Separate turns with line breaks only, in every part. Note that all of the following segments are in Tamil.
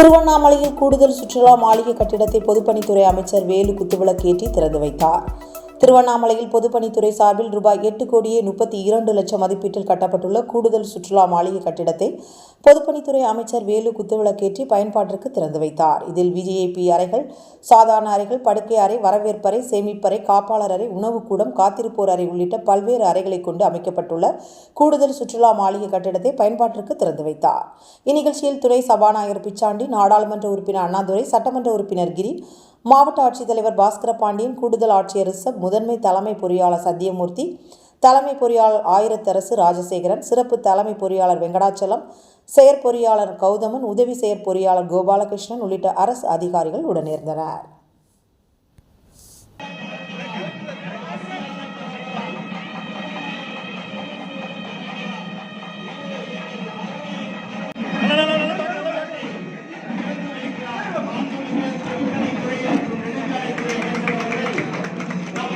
திருவண்ணாமலையில் கூடுதல் சுற்றுலா மாளிகை கட்டிடத்தை பொதுப்பணித்துறை அமைச்சர் வேலு குத்துவிளக்கேற்றி திறந்து வைத்தார். திருவண்ணாமலையில் பொதுப்பணித்துறை சார்பில் ரூபாய் எட்டு கோடியே முப்பத்தி இரண்டு லட்சம் மதிப்பீட்டில் கட்டப்பட்டுள்ள கூடுதல் சுற்றுலா மாளிகை கட்டிடத்தை பொதுப்பணித்துறை அமைச்சர் வேலு குத்துவிளக்கேற்றி பயன்பாட்டிற்கு திறந்து வைத்தார். இதில் விஜேபி அறைகள் சாதாரண அறைகள் படுக்கை அறை வரவேற்பறை சேமிப்பறை காப்பாளர் அறை உணவுக்கூடம் காத்திருப்போர் அறை உள்ளிட்ட பல்வேறு அறைகளை கொண்டு அமைக்கப்பட்டுள்ள கூடுதல் சுற்றுலா மாளிகை கட்டிடத்தை பயன்பாட்டிற்கு திறந்து வைத்தார். இந்நிகழ்ச்சியில் துணை சபாநாயகர் பிச்சாண்டி நாடாளுமன்ற உறுப்பினர் அண்ணாதுரை சட்டமன்ற உறுப்பினர் கிரி மாவட்ட ஆட்சித்தலைவர் பாஸ்கர பாண்டியன் கூடுதல் ஆட்சியர் ரிஷப் முதன்மை தலைமை பொறியாளர் சத்தியமூர்த்தி தலைமை பொறியாளர் ஆயிரத்தரசு ராஜசேகரன் சிறப்பு தலைமை பொறியாளர் வெங்கடாச்சலம் செயற்பொறியாளர் கௌதமன் உதவி செயற்பொறியாளர் கோபாலகிருஷ்ணன் உள்ளிட்ட அரசு அதிகாரிகள் உடனிருந்தனர்.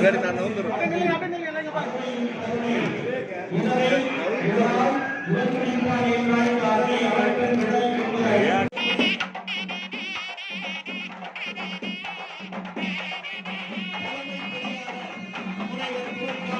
சரி நான் வந்துடுறேன்